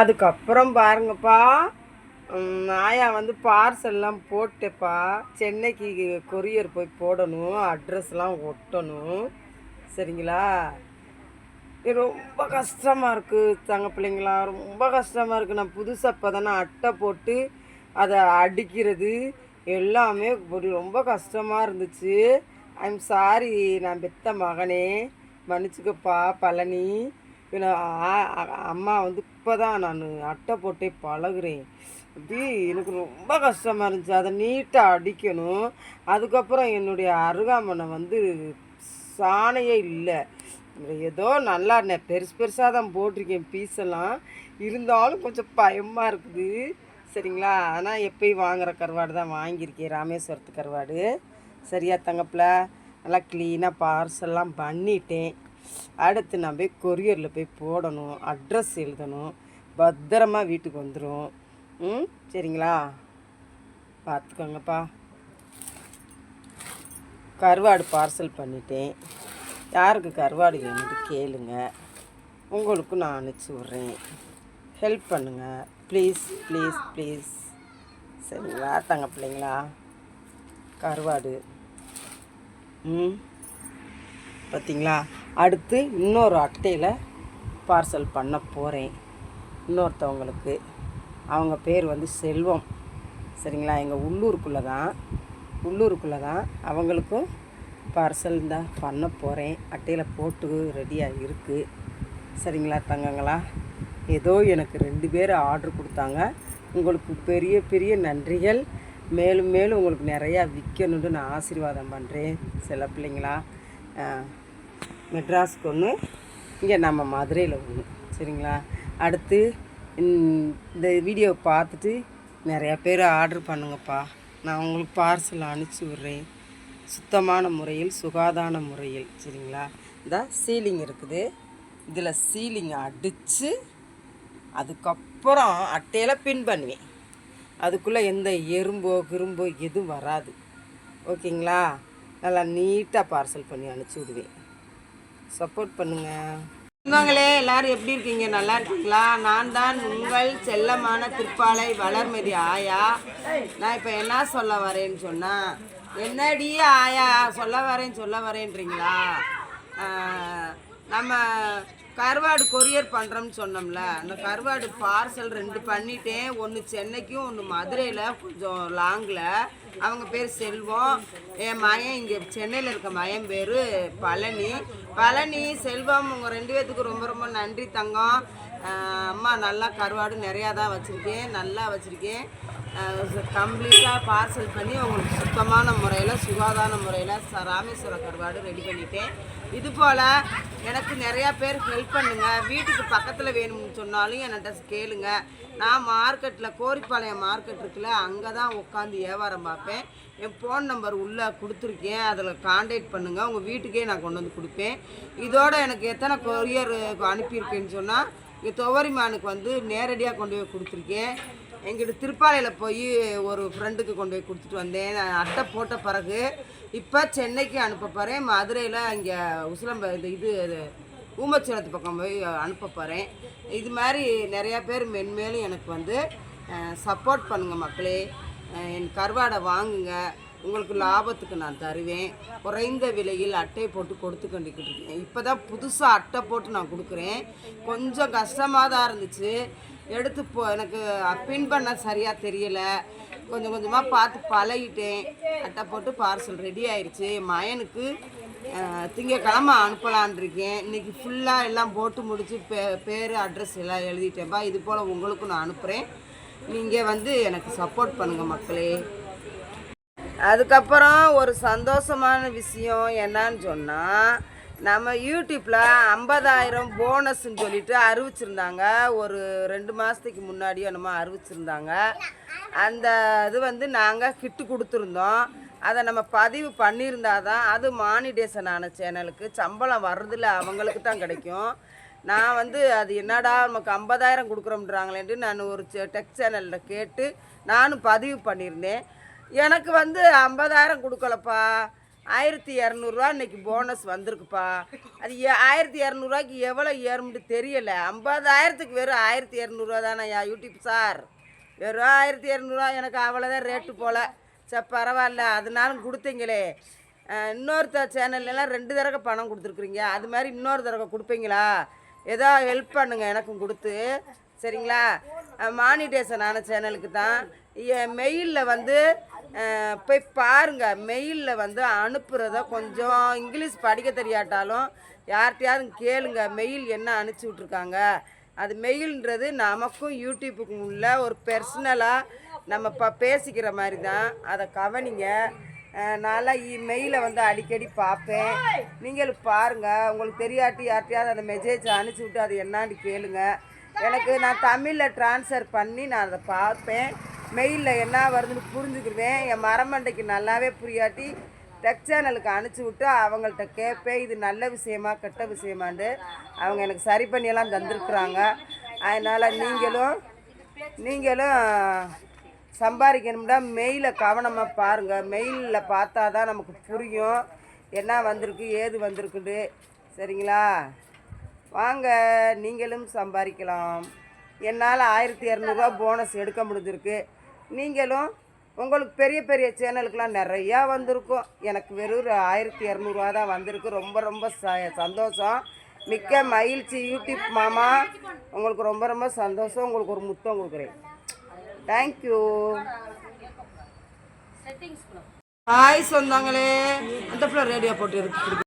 அதுக்கப்புறம் பாருங்கப்பா. ம், ஆயா வந்து பார்சல்லாம் போட்டேப்பா. சென்னைக்கு கொரியர் போய் போடணும் அட்ரஸ்லாம் ஒட்டணும். சரிங்களா? ரொம்ப கஷ்டமாக இருக்குது தங்க பிள்ளைங்களாம் ரொம்ப கஷ்டமாக இருக்குது நான் புதுசாக இப்போ தானே அட்டை போட்டு அதை அடிக்கிறது. எல்லாமே ரொம்ப கஷ்டமாக இருந்துச்சு. ஐம் சாரி நான் பெத்த மகனே. மன்னிச்சுக்கப்பா பழனி. அம்மா வந்து இப்போ தான் நான் அட்டை போட்டே பழகுறேன். அப்படி எனக்கு ரொம்ப கஷ்டமாக இருந்துச்சு. அதை நீட்டாக அடிக்கணும். அதுக்கப்புறம் என்னுடைய அருகாமனை வந்து சாணையே இல்லை. ஏதோ நல்லா பெருசு பெருசாக தான் போட்டிருக்கேன் பீஸ் எல்லாம் இருந்தாலும் கொஞ்சம் பயமாக இருக்குது. சரிங்களா? ஆனால் எப்பயும் வாங்குகிற கருவாடு தான் வாங்கியிருக்கேன். ராமேஸ்வரத்து கருவாடு. சரியா தங்கப்பில் நல்லா க்ளீனாக பார்சல்லாம் பண்ணிட்டேன். அடுத்து நான் போய் கொரியரில் போய் போடணும் அட்ரஸ் எழுதணும் பத்திரமா வீட்டுக்கு வந்துடும் ம் சரிங்களா? பார்த்துக்கோங்கப்பா. கருவாடு பார்சல் பண்ணிட்டேன். யாருக்கு கருவாடு வேணும்னு கேளுங்க. உங்களுக்கும் நான் அனுப்பிச்சி விட்றேன். ஹெல்ப் பண்ணுங்கள் ப்ளீஸ் ப்ளீஸ் ப்ளீஸ் சரிங்களா தங்க பிள்ளைங்களா? கருவாடு. ம் பார்த்தீங்களா? அடுத்து இன்னொரு அட்டையில் பார்சல் பண்ண போகிறேன் இன்னொருத்தவங்களுக்கு. அவங்க பேர் வந்து செல்வம். சரிங்களா? எங்கள் உள்ளூருக்குள்ளே தான். உள்ளூருக்குள்ளே தான் அவங்களுக்கும் பார்சல் தான் பண்ண போகிறேன் அட்டையில் போட்டு ரெடியாக இருக்குது சரிங்களா தங்கங்களா? ஏதோ எனக்கு ரெண்டு பேர் ஆர்டர் கொடுத்தாங்க. உங்களுக்கு பெரிய பெரிய நன்றிகள். மேலும் மேலும் உங்களுக்கு நிறையா விற்கணுன்னு நான் ஆசீர்வாதம் பண்ணுறேன் சில பிள்ளைங்களா? மெட்ராஸ்க்கு ஒன்று இங்கே நம்ம மதுரையில் ஒன்று சரிங்களா? அடுத்து இந்த- வீடியோவை வீடியோ பார்த்துட்டு நிறையா பேர் ஆர்டர் பண்ணுங்கப்பா. நான் உங்களுக்கு பார்சல் அனுப்பிச்சி விட்றேன். சுத்தமான முறையில் சுகாதார முறையில். சரிங்களா? இந்த சீலிங் இருக்குது. இதில் சீலிங் அடித்து அதுக்கப்புறம் அட்டையில் பின் பண்ணுவேன். அதுக்குள்ளே எந்த எறும்போ கிரும்போ எதுவும் வராது. ஓகேங்களா? நல்லா நீட்டாக பார்சல் பண்ணி அனுப்பிச்சி விடுவேன். சப்போர்ட் பண்ணுங்கள் உங்களே எல்லாரும் எப்படி இருக்கீங்க? நல்லா இருக்கீங்களா? நான் தான் உங்கள் செல்லமான திருப்பாலை வளர்மதி ஆயா. நான் இப்போ என்ன சொல்ல வரேன்னு சொன்னால் என்னடி ஆயா? சொல்ல வரேன் சொல்ல வரேன்றீங்களா? நம்ம கருவாடு கொரியர் பண்ணுறோம்னு சொன்னோம்ல அந்த கருவாடு பார்சல் ரெண்டு பண்ணிட்டேன். ஒன்று சென்னைக்கும் ஒன்று மதுரையில் கொஞ்சம் லாங்கில். அவங்க பேர் செல்வம். என் மயம் இங்கே சென்னையில் இருக்க மயம் பேர் பழனி. பழனி செல்வம் உங்கள் ரெண்டு பேர்த்துக்கு ரொம்ப ரொம்ப நன்றி தங்கம். அம்மா நல்லா கருவாடு நிறையா தான் வச்சுருக்கேன். நல்லா வச்சுருக்கேன். கம்ப்ளீட்டாக பார்சல் பண்ணி உங்களுக்கு சுத்தமான முறையில் சுகாதார முறையில் ச ராமேஸ்வர கருவாடு ரெடி பண்ணிட்டேன். இது போல் எனக்கு நிறையா பேர் ஹெல்ப் பண்ணுங்கள் வீட்டுக்கு பக்கத்தில் வேணும்னு சொன்னாலும் என்கிட்ட கேளுங்க. நான் மார்க்கெட்டில் கோரிப்பாளையம் மார்க்கெட் இருக்குல்ல அங்கே தான் உட்காந்து வியாபாரம் பார்ப்பேன். என் ஃபோன் நம்பர் உள்ளே கொடுத்துருக்கேன். அதில் காண்டாக்ட் பண்ணுங்கள் உங்கள் வீட்டுக்கே நான் கொண்டு வந்து கொடுப்பேன். இதோட எனக்கு எத்தனை கொரியர் அனுப்பியிருக்கேன்னு சொன்னால் இங்கே துவரிமானுக்கு வந்து நேரடியாக கொண்டு போய் கொடுத்துருக்கேன். எங்கிட்ட திருப்பாலையில் போய் ஒரு ஃப்ரெண்டுக்கு கொண்டு போய் கொடுத்துட்டு வந்தேன். நான் அட்டை போட்ட பிறகு இப்போ சென்னைக்கு அனுப்ப போகிறேன் மதுரையில் இங்கே உசிலம்ப இந்த இது ஊமச்சலத்து பக்கம் போய் அனுப்ப போகிறேன் இது மாதிரி நிறையா பேர் மென்மேலும் எனக்கு வந்து சப்போர்ட் பண்ணுங்கள் மக்களே. என் கருவாடை வாங்குங்க. உங்களுக்கு லாபத்துக்கு நான் தருவேன். குறைந்த விலையில் அட்டை போட்டு கொடுத்து கொண்டுக்கிட்டு இருக்கேன். இப்போ தான் புதுசாக அட்டை போட்டு நான் கொடுக்குறேன். கொஞ்சம் கஷ்டமாக தான் இருந்துச்சு. எடுத்து போ எனக்கு பின் பண்ண சரியாக தெரியலை. கொஞ்சம் கொஞ்சமாக பார்த்து பழகிட்டேன். அட்டை போட்டு பார்சல் ரெடி ஆயிடுச்சு என் மயனுக்கு திங்கக்கிழமை அனுப்பலான் இருக்கேன். இன்னைக்கு ஃபுல்லாக எல்லாம் போட்டு முடித்து பே பேர் அட்ரஸ் எல்லாம் எழுதிட்டேன்ப்பா இது போல் உங்களுக்கும் நான் அனுப்புகிறேன் நீங்கள் வந்து எனக்கு சப்போர்ட் பண்ணுங்கள் மக்களே. அதுக்கப்புறம் ஒரு சந்தோஷமான விஷயம் என்னன்னு சொன்னால் நம்ம யூடியூப்பில் ஐம்பதாயிரம் போனஸ்ன்னு சொல்லிட்டு அறிவிச்சிருந்தாங்க. ஒரு ரெண்டு மாதத்துக்கு முன்னாடியோ என்னமோ அறிவிச்சிருந்தாங்க. அந்த இது வந்து நாங்கள் கிட்டு கொடுத்துருந்தோம். அதை நம்ம பதிவு பண்ணியிருந்தா தான் அது மானிடேஷன் ஆன சேனலுக்கு சம்பளம் வர்றதில்ல அவங்களுக்கு தான் கிடைக்கும். நான் வந்து அது என்னடா நமக்கு ஐம்பதாயிரம் கொடுக்குறோம்ன்றாங்களேன்ட்டு நான் ஒரு டெக் சேனலில் கேட்டு நானும் பதிவு பண்ணியிருந்தேன். எனக்கு வந்து ஐம்பதாயிரம் கொடுக்கலப்பா. ஆயிரத்தி இரநூறுவா இன்னைக்கு போனஸ் வந்திருக்குப்பா. அது ஏ- ஆயிரத்தி இரநூறுவாய்க்கு எவ்வளோ ஏறும்னு தெரியலை. ஐம்பதாயிரத்துக்கு வெறும் ஆயிரத்தி இரநூறுவா தானேயா யூடியூப் சார் வெறும் ஆயிரத்தி இரநூறுவா எனக்கு அவ்வளோதான் ரேட்டு போல். சரி பரவாயில்ல அதனாலும் கொடுத்தீங்களே. அஹ், இன்னொருத்த சேனல்லாம் ரெண்டு தடவை பணம் கொடுத்துருக்குறீங்க. அது மாதிரி இன்னொரு தடவை கொடுப்பீங்களா? ஏதோ ஹெல்ப் பண்ணுங்கள் எனக்கும் கொடுத்து. சரிங்களா? மானிடேஷன் ஆன சேனலுக்கு தான். மெயிலில் வந்து போய் பாருங்க. மெயிலில் வந்து அனுப்புகிறத கொஞ்சம் இங்கிலீஷ் படிக்க தெரியாட்டாலும் யார்கிட்டயாவது கேளுங்க மெயில் என்ன அனுப்பிச்சி விட்ருக்காங்க அது மெயில்ன்றது நமக்கும் யூடியூப்புக்கும் உள்ள ஒரு பர்சனலாக நம்ம இப்போ பேசிக்கிற மாதிரி தான். அதை கவனிங்க. நான்லாம் மெயிலை வந்து அடிக்கடி பார்ப்பேன். நீங்களும் பாருங்கள் உங்களுக்கு தெரியாட்டி யார்ட்டையாவது அந்த மெசேஜ் அனுப்பிச்சி விட்டு அது என்னான்னு கேளுங்க. எனக்கு நான் தமிழில் ட்ரான்ஸ்ஃபர் பண்ணி நான் அதை பார்ப்பேன். மெயிலில் என்ன வருதுன்னு புரிஞ்சுக்கிடுவேன் என் மரமண்டைக்கு நல்லாவே புரியாட்டி டெக் சேனலுக்கு அனுப்பிச்சி விட்டு அவங்கள்ட்ட கேட்பேன். இது நல்ல விஷயமா கெட்ட விஷயமான்னு அவங்க எனக்கு சரி பண்ணியெல்லாம் தந்திருக்குறாங்க. அதனால் நீங்களும் நீங்களும் சம்பாதிக்கணும்னா மெயிலை கவனமாக பாருங்கள் மெயிலில் பார்த்தா தான் நமக்கு புரியும். என்ன வந்திருக்கு ஏது வந்திருக்குது. சரிங்களா? வாங்க நீங்களும் சம்பாதிக்கலாம். என்னால் ஆயிரத்தி இரநூறுவா போனஸ் எடுக்க முடிஞ்சிருக்கு. நீங்களும் உங்களுக்கு பெரிய பெரிய சேனலுக்கெலாம் நிறையா வந்திருக்கும். எனக்கு வெறும் ஆயிரத்தி இரநூறுவா தான் வந்திருக்கு. ரொம்ப ரொம்ப ச சந்தோஷம். மிக்க மகிழ்ச்சி யூடியூப் மாமா. உங்களுக்கு ரொம்ப ரொம்ப சந்தோஷம். உங்களுக்கு ஒரு முத்தம் கொடுக்குறேன். தேங்க்யூ ஹாய் சொந்தங்களே அந்த ரேடியோ போட்டு இருக்கு.